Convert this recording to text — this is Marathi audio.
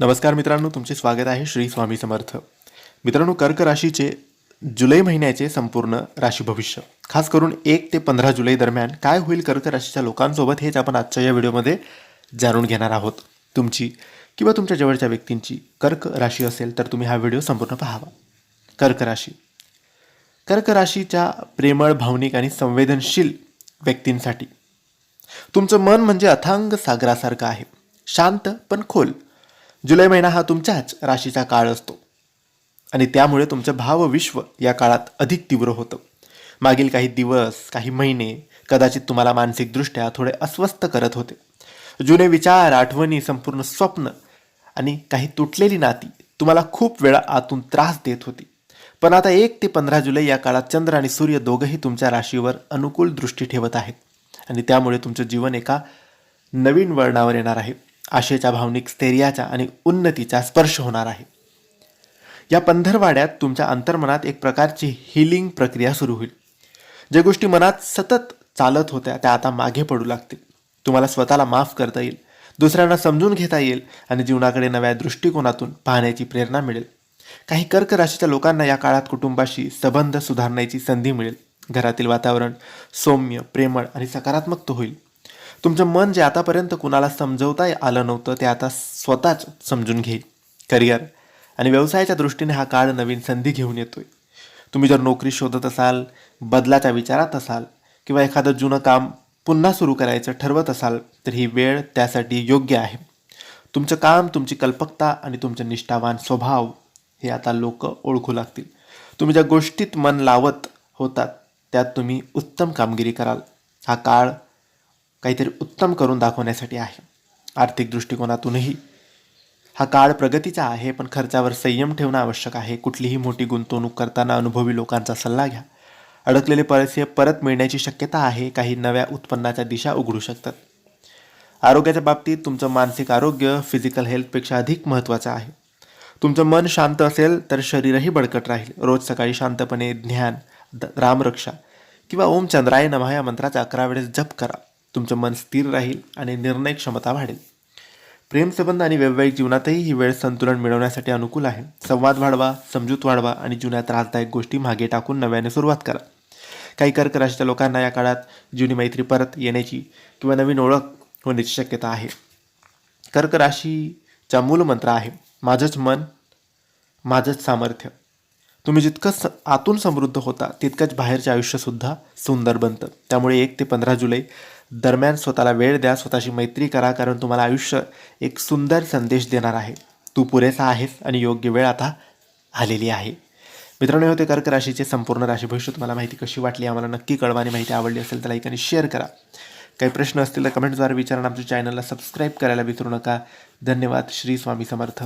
नमस्कार मित्रांनो तुमचे स्वागत आहे श्री स्वामी समर्थ. मित्रांनो कर्क राशीचे जुलै महिन्याचे संपूर्ण राशी भविष्य. खास करून एक ते पंधरा जुलै दरम्यान काय होईल कर्क राशीच्या लोकांसोबत हेच आपण आजच्या या व्हिडिओमध्ये जाणून घेणार आहोत. तुमची किंवा तुमच्या जवळच्या व्यक्तींची कर्क राशी असेल तर तुम्ही हा व्हिडिओ संपूर्ण पाहावा. कर्क राशी. कर्क राशीच्या प्रेमळ भावनिक आणि संवेदनशील व्यक्तींसाठी तुमचं मन म्हणजे अथांग सागरासारखं आहे. शांत पण खोल. जुलै महिना हा तुमच्याच राशीचा काळ असतो. आणि त्यामुळे तुमचं भावविश्व या काळात अधिक तीव्र होतं. मागील काही दिवस काही महिने कदाचित तुम्हाला मानसिकदृष्ट्या थोडे अस्वस्थ करत होते. जुने विचार आठवणी संपूर्ण स्वप्न आणि काही तुटलेली नाती तुम्हाला खूप वेळा आतून त्रास देत होती. पण आता एक ते पंधरा जुलै या काळात चंद्र आणि सूर्य दोघंही तुमच्या राशीवर अनुकूल दृष्टी ठेवत आहेत. आणि त्यामुळे तुमचं जीवन एका नवीन वळणावर येणार आहे. आशेच्या भावनिक स्थैर्याचा आणि उन्नतीचा स्पर्श होणार आहे. या पंधरवाड्यात तुमच्या अंतर्मनात एक प्रकारची हिलिंग प्रक्रिया सुरू होईल. ज्या गोष्टी मनात सतत चालत होत्या त्या आता मागे पडू लागतील. तुम्हाला स्वतःला माफ करता येईल दुसऱ्यांना समजून घेता येईल आणि जीवनाकडे नव्या दृष्टिकोनातून पाहण्याची प्रेरणा मिळेल. काही कर्क राशीच्या लोकांना या काळात कुटुंबाशी संबंध सुधारण्याची संधी मिळेल. घरातील वातावरण सौम्य प्रेमळ आणि सकारात्मक होईल. तुमचं मन जे आतापर्यंत कुणाला समजवता आलं नव्हतं ते आता स्वतःच समजून घेईल करिअर आणि व्यवसायाच्या दृष्टीने हा काळ नवीन संधी घेऊन येतोय. तुम्ही जर नोकरी शोधत असाल बदलाच्या विचारात असाल किंवा एखादं जुनं काम पुन्हा सुरू करायचं ठरवत असाल तर ही वेळ त्यासाठी योग्य आहे. तुमचं काम तुमची कल्पकता आणि तुमचं निष्ठावान स्वभाव हे आता लोक ओळखू लागतील. तुम्ही ज्या गोष्टीत मन लावत होतात त्यात तुम्ही उत्तम कामगिरी कराल. हा काळ काहीतरी उत्तम करून दाखवण्यासाठी आहे. आर्थिक दृष्टिकोनातूनही. हा काळ प्रगतीचा आहे पण खर्चावर संयम ठेवणं आवश्यक आहे. कुठलीही मोठी गुंतवणूक करताना अनुभवी लोकांचा सल्ला घ्या. अडकलेले पैसे परत मिळण्याची शक्यता आहे. काही नव्या उत्पन्नाच्या दिशा उघडू शकतात. आरोग्याच्या बाबतीत तुमचं मानसिक आरोग्य फिजिकल हेल्थपेक्षा अधिक महत्त्वाचं आहे. तुमचं मन शांत असेल तर शरीरही बळकट राहील. रोज सकाळी शांतपणे ध्यान द- रामरक्षा किंवा ओम चंद्राय नमहा या मंत्राचा अकरा वेळेस जप करा. तुमचं मन स्थिर राहील आणि निर्णय क्षमता वाढेल. प्रेमसंबंध आणि वैवाहिक जीवनातही ही वेळ संतुलन मिळवण्यासाठी अनुकूल आहे. संवाद वाढवा समजूत वाढवा आणि जुन्या त्रासदायक गोष्टी मागे टाकून नव्याने सुरुवात करा. काही कर्क राशीच्या लोकांना या काळात जुनी मैत्री परत येण्याची किंवा नवीन ओळख होण्याची शक्यता आहे. कर्क राशीचा मूलमंत्र आहे माझंच मन माझंच सामर्थ्य. तुम्ही जितकं स आतून समृद्ध होता तितकंच बाहेरचे आयुष्यसुद्धा सुंदर बनतं. त्यामुळे एक ते पंधरा जुलै दरम्यान स्वतःला वेळ द्या स्वतःशी मैत्री करा कारण तुम्हाला आयुष्य एक सुंदर संदेश देणार आहे. तू पुरेसा आहेस आणि योग्य वेळ आता आलेली आहे. मित्रांनो होते कर्क राशीचे संपूर्ण राशी. भविष्य तुम्हाला माहिती कशी वाटली आम्हाला नक्की कळवा. आणि माहिती आवडली असेल तर लाईक आणि शेअर करा. काही प्रश्न असतील तर कमेंटद्वारे विचारा आमच्या चॅनलला सबस्क्राईब करायला विसरू नका. धन्यवाद. श्री स्वामी समर्थ.